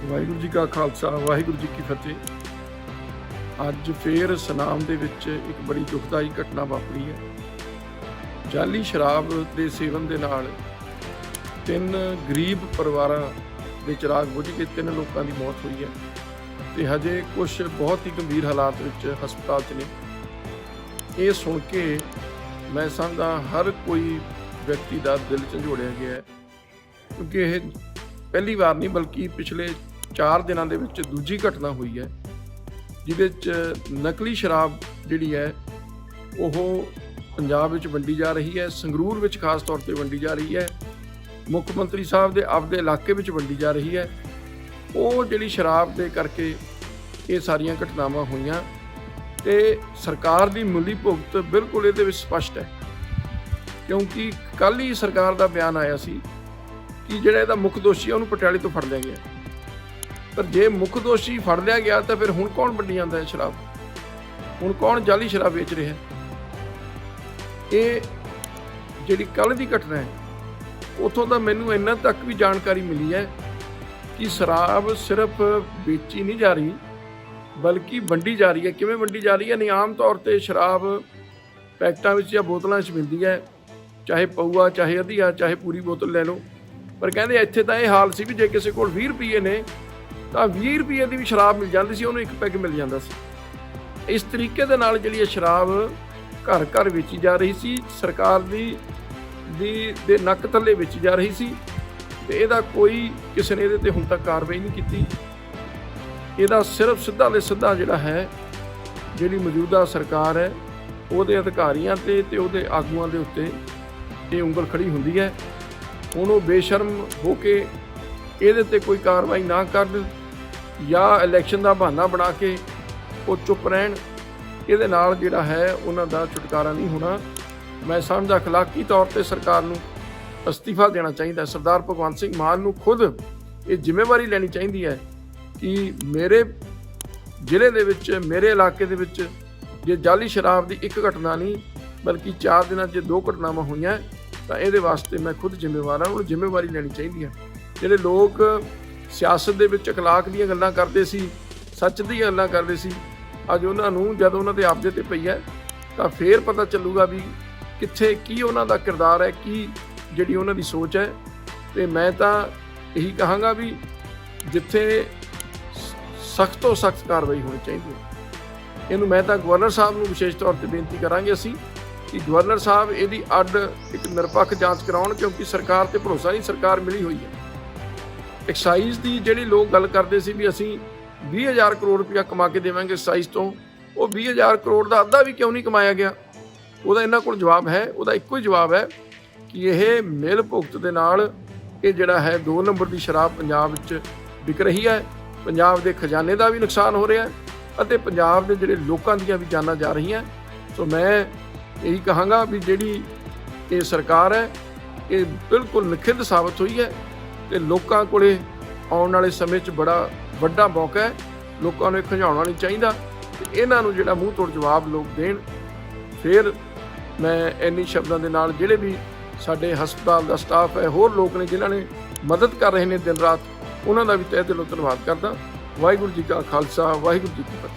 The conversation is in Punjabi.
ਵਾਹਿਗੁਰੂ ਜੀ ਕਾ ਖਾਲਸਾ, ਵਾਹਿਗੁਰੂ ਜੀ ਕੀ ਫਤਿਹ। ਅੱਜ ਫੇਰ ਸਨਾਮ ਦੇ ਵਿੱਚ ਇੱਕ ਬੜੀ ਦੁਖਦਾਈ ਘਟਨਾ ਵਾਪਰੀ ਹੈ। ਜਾਲੀ ਸ਼ਰਾਬ ਦੇ ਸੇਵਨ ਦੇ ਨਾਲ ਤਿੰਨ ਗਰੀਬ ਪਰਿਵਾਰਾਂ ਦੇ ਚਿਰਾਗ ਬੁਝ ਕੇ ਤਿੰਨ ਲੋਕਾਂ ਦੀ ਮੌਤ ਹੋਈ ਹੈ ਤੇ ਹਜੇ ਕੁਝ ਬਹੁਤ ਹੀ ਗੰਭੀਰ ਹਾਲਾਤ ਵਿੱਚ ਹਸਪਤਾਲ 'ਚ ਨੇ। ਇਹ ਸੁਣ ਕੇ ਮੈਂ ਸਮਝਦਾ ਹਰ ਕੋਈ ਵਿਅਕਤੀ ਦਾ ਦਿਲ ਝੰਜੋੜਿਆ ਗਿਆ ਹੈ, ਕਿਉਂਕਿ ਇਹ ਪਹਿਲੀ ਵਾਰ ਨਹੀਂ, ਬਲਕਿ ਪਿਛਲੇ 4 ਦਿਨਾਂ ਦੇ ਵਿੱਚ ਦੂਜੀ ਘਟਨਾ ਹੋਈ ਹੈ, ਜਿਹਦੇ ਵਿੱਚ ਨਕਲੀ ਸ਼ਰਾਬ ਜਿਹੜੀ ਹੈ, ਉਹ ਪੰਜਾਬ ਵਿੱਚ ਵੰਡੀ ਜਾ ਰਹੀ ਹੈ, ਸੰਗਰੂਰ ਵਿੱਚ ਖਾਸ ਤੌਰ ਤੇ ਵੰਡੀ ਜਾ ਰਹੀ ਹੈ, ਮੁੱਖ ਮੰਤਰੀ ਸਾਹਿਬ ਦੇ ਆਪਦੇ ਇਲਾਕੇ ਵਿੱਚ ਵੰਡੀ ਜਾ ਰਹੀ ਹੈ। ਉਹ ਜਿਹੜੀ ਸ਼ਰਾਬ ਦੇ ਕਰਕੇ ਇਹ ਸਾਰੀਆਂ ਘਟਨਾਵਾਂ ਹੋਈਆਂ ਤੇ ਸਰਕਾਰ ਦੀ ਮੁੱਲੀ ਭੁਗਤ ਬਿਲਕੁਲ ਇਹਦੇ ਵਿੱਚ ਸਪਸ਼ਟ ਹੈ। ਕਿਉਂਕਿ ਕੱਲ ਹੀ ਸਰਕਾਰ ਦਾ ਬਿਆਨ ਆਇਆ ਸੀ ਕਿ ਜਿਹੜਾ ਇਹਦਾ ਮੁੱਖ ਦੋਸ਼ੀ ਆ, ਉਹਨੂੰ ਪਟਿਆਲੇ ਤੋਂ ਫੜ ਲਿਆ ਗਿਆ। ਪਰ ਜੇ ਮੁੱਖ ਦੋਸ਼ੀ ਫੜ ਲਿਆ ਗਿਆ, ਤਾਂ ਫਿਰ ਹੁਣ ਕੌਣ ਵੰਡੀ ਜਾਂਦਾ ਹੈ ਸ਼ਰਾਬ? ਹੁਣ ਕੌਣ ਜਾਲੀ ਸ਼ਰਾਬ ਵੇਚ ਰਿਹਾ ਇਹ ਜਿਹੜੀ ਕੱਲ ਦੀ ਘਟਨਾ ਹੈ, ਉਥੋਂ ਦਾ ਮੈਨੂੰ ਇੰਨਾ ਤੱਕ ਵੀ ਜਾਣਕਾਰੀ ਮਿਲੀ ਹੈ ਕਿ ਸ਼ਰਾਬ ਸਿਰਫ ਵੇਚੀ ਨਹੀਂ ਜਾ ਰਹੀ, ਬਲਕਿ ਵੰਡੀ ਜਾ ਰਹੀ ਹੈ। ਕਿਵੇਂ ਵੰਡੀ ਜਾ ਰਹੀ ਹੈ? ਨਹੀਂ, ਆਮ ਤੌਰ ਤੇ ਸ਼ਰਾਬ ਪੈਕਟਾਂ ਵਿੱਚ ਜਾਂ ਬੋਤਲਾਂ 'ਚ ਮਿਲਦੀ ਹੈ, ਚਾਹੇ ਪਊਆ, ਚਾਹੇ ਅਧੀਆ, ਚਾਹੇ ਪੂਰੀ ਬੋਤਲ ਲੈ ਲਓ। ਪਰ ਕਹਿੰਦੇ ਇੱਥੇ ਤਾਂ ਇਹ ਹਾਲ ਸੀ ਵੀ ਜੇ ਕਿਸੇ ਕੋਲ 20 ਰੁਪਏ ਨੇ, ਤਾਂ 20 ਰੁਪਏ ਦੀ ਵੀ ਸ਼ਰਾਬ ਮਿਲ ਜਾਂਦੀ ਸੀ, ਉਹਨੂੰ ਇੱਕ ਪੈਗ ਮਿਲ ਜਾਂਦਾ ਸੀ। ਇਸ ਤਰੀਕੇ ਦੇ ਨਾਲ ਜਿਹੜੀ ਇਹ ਸ਼ਰਾਬ ਘਰ ਘਰ ਵੇਚੀ ਜਾ ਰਹੀ ਸੀ, ਸਰਕਾਰ ਦੀ ਦੀ, ਦੇ ਨੱਕ ਥੱਲੇ ਵੇਚੀ ਜਾ ਰਹੀ ਸੀ, ਤੇ ਇਹਦਾ ਕੋਈ ਕਿਸੇ ਨੇ ਇਹਦੇ ਤੇ ਹੁਣ ਤੱਕ ਕਾਰਵਾਈ ਨਹੀਂ ਕੀਤੀ। ਇਹਦਾ ਸਿਰਫ ਸਿੱਧਾ ਦੇ ਸਿੱਧਾ ਜਿਹੜਾ ਹੈ, ਜਿਹੜੀ ਮੌਜੂਦਾ ਸਰਕਾਰ ਹੈ, ਉਹਦੇ ਅਧਿਕਾਰੀਆਂ ਤੇ ਤੇ ਉਹਦੇ ਆਗੂਆਂ ਦੇ ਉੱਤੇ ਇਹ ਉਂਗਲ ਖੜੀ ਹੁੰਦੀ ਹੈ। ਹੁਣ ਉਹ ਬੇਸ਼ਰਮ ਹੋ ਕੇ ਇਹਦੇ ਤੇ ਕੋਈ ਕਾਰਵਾਈ ਨਾ ਕਰਨ ਜਾਂ ਇਲੈਕਸ਼ਨ ਦਾ ਬਹਾਨਾ ਬਣਾ ਕੇ ਉਹ ਚੁੱਪ ਰਹਿਣ, ਇਹਦੇ ਨਾਲ ਜਿਹੜਾ ਹੈ ਉਹਨਾਂ ਦਾ ਛੁਟਕਾਰਾ ਨਹੀਂ ਹੋਣਾ। ਮੈਂ ਸਮਝਦਾ ਅਖਲਾਕੀ ਤੌਰ ਤੇ ਸਰਕਾਰ ਨੂੰ ਅਸਤੀਫਾ ਦੇਣਾ ਚਾਹੀਦਾ। ਸਰਦਾਰ ਭਗਵੰਤ ਸਿੰਘ ਮਾਨ ਨੂੰ ਖੁਦ ਇਹ ਜ਼ਿੰਮੇਵਾਰੀ ਲੈਣੀ ਚਾਹੀਦੀ ਹੈ ਕਿ ਮੇਰੇ ਜ਼ਿਲ੍ਹੇ ਦੇ ਵਿੱਚ, ਮੇਰੇ ਇਲਾਕੇ ਦੇ ਵਿੱਚ ਜੇ ਜਾਲੀ ਸ਼ਰਾਬ ਦੀ ਇੱਕ ਘਟਨਾ ਨਹੀਂ, ਬਲਕਿ 4 ਦਿਨਾਂ 'ਚ ਦੋ ਘਟਨਾਵਾਂ ਹੋਈਆਂ ਤਾਂ ਇਹਦੇ ਵਾਸਤੇ ਮੈਂ ਖੁਦ ਜ਼ਿੰਮੇਵਾਰ ਹਾਂ, ਉਹਨੂੰ ਜ਼ਿੰਮੇਵਾਰੀ ਲੈਣੀ ਚਾਹੀਦੀ ਹੈ। ਜਿਹੜੇ ਲੋਕ ਸਿਆਸਤ ਦੇ ਵਿੱਚ ਅਖਲਾਕ ਦੀਆਂ ਗੱਲਾਂ ਕਰਦੇ ਸੀ, ਸੱਚ ਦੀਆਂ ਗੱਲਾਂ ਕਰਦੇ ਸੀ, ਅੱਜ ਉਹਨਾਂ ਨੂੰ ਜਦ ਉਹਨਾਂ ਦੇ ਆਪਦੇ ਤੇ ਪਈ ਹੈ, ਤਾਂ ਫੇਰ ਪਤਾ ਚੱਲੂਗਾ ਵੀ ਕਿੱਥੇ, ਕੀ ਉਹਨਾਂ ਦਾ ਕਿਰਦਾਰ ਹੈ, ਕੀ ਜਿਹੜੀ ਉਹਨਾਂ ਦੀ ਸੋਚ ਹੈ। ਤੇ ਮੈਂ ਤਾਂ ਇਹੀ ਕਹਾਂਗਾ ਵੀ ਜਿੱਥੇ ਸਖਤ ਤੋਂ ਸਖਤ ਕਾਰਵਾਈ ਹੋਣੀ ਚਾਹੀਦੀ ਹੈ। ਇਹਨੂੰ ਮੈਂ ਤਾਂ ਗਵਰਨਰ ਸਾਹਿਬ ਨੂੰ ਵਿਸ਼ੇਸ਼ ਤੌਰ ਤੇ ਬੇਨਤੀ ਕਰਾਂਗੇ ਅਸੀਂ ਕਿ ਗਵਰਨਰ ਸਾਹਿਬ ਇਹਦੀ ਅੱਡ ਇੱਕ ਨਿਰਪੱਖ ਜਾਂਚ ਕਰਾਉਣ ਕਿਉਂਕਿ ਸਰਕਾਰ ਤੇ ਭਰੋਸਾ ਨਹੀਂ ਸਰਕਾਰ ਮਿਲੀ ਹੋਈ ਹੈ। ਐਕਸਾਈਜ਼ ਦੀ ਜਿਹੜੀ ਲੋਕ ਗੱਲ ਕਰਦੇ ਸੀ ਵੀ ਅਸੀਂ 20000 ਕਰੋੜ ਰੁਪਇਆ ਕਮਾ ਕੇ ਦੇਵਾਂਗੇ ਐਕਸਾਈਜ਼ ਤੋਂ, ਉਹ 20000 ਕਰੋੜ ਦਾ ਅੱਧਾ ਵੀ ਕਿਉਂ ਨਹੀਂ ਕਮਾਇਆ ਗਿਆ? ਉਹਦਾ ਇਹਨਾਂ ਕੋਲ ਜਵਾਬ ਹੈ, ਉਹਦਾ ਇੱਕੋ ਹੀ ਜਵਾਬ ਹੈ ਕਿ ਇਹ ਮਿਲ ਭੁਗਤ ਦੇ ਨਾਲ ਇਹ ਜਿਹੜਾ ਹੈ 2 ਨੰਬਰ ਦੀ ਸ਼ਰਾਬ ਪੰਜਾਬ ਵਿੱਚ ਵਿਕ ਰਹੀ ਹੈ। ਪੰਜਾਬ ਦੇ ਖਜ਼ਾਨੇ ਦਾ ਵੀ ਨੁਕਸਾਨ ਹੋ ਰਿਹਾ ਹੈ ਅਤੇ ਪੰਜਾਬ ਦੇ ਜਿਹੜੇ ਲੋਕਾਂ ਦੀਆਂ ਵੀ ਜਾਨਾਂ ਜਾ ਰਹੀਆਂ। ਸੋ ਮੈਂ ਇਹੀ ਕਹਾਂਗਾ ਵੀ ਜਿਹੜੀ ਇਹ ਸਰਕਾਰ ਹੈ, ਇਹ ਬਿਲਕੁਲ ਨਖਿੱਧ ਸਾਬਤ ਹੋਈ ਹੈ ਤੇ ਲੋਕਾਂ ਕੋਲੇ ਆਉਣ ਵਾਲੇ ਸਮੇਂ 'ਚ ਬੜਾ ਵੱਡਾ ਮੌਕਾ ਹੈ। ਲੋਕਾਂ ਨੂੰ ਖਿਝਾਉਣਾ ਨਹੀਂ ਚਾਹੀਦਾ ਤੇ ਇਹਨਾਂ ਨੂੰ ਜਿਹੜਾ ਮੂੰਹ ਤੋੜ ਜਵਾਬ ਲੋਕ ਦੇਣ। ਫਿਰ ਮੈਂ ਇੰਨੀ ਸ਼ਬਦਾਂ ਦੇ ਨਾਲ ਜਿਹੜੇ ਵੀ ਸਾਡੇ ਹਸਪਤਾਲ ਦਾ ਸਟਾਫ ਹੈ, ਹੋਰ ਲੋਕ ਨੇ ਜਿਨ੍ਹਾਂ ਨੇ ਮਦਦ ਕਰ ਰਹੇ ਨੇ ਦਿਨ ਰਾਤ, ਉਹਨਾਂ ਦਾ ਵੀ ਤਹਿ ਦਿਲੋਂ ਧੰਨਵਾਦ ਕਰਦਾ। ਵਾਹਿਗੁਰੂ ਜੀ ਕਾ ਖਾਲਸਾ, ਵਾਹਿਗੁਰੂ ਜੀ ਕੀ ਫਤਿਹ।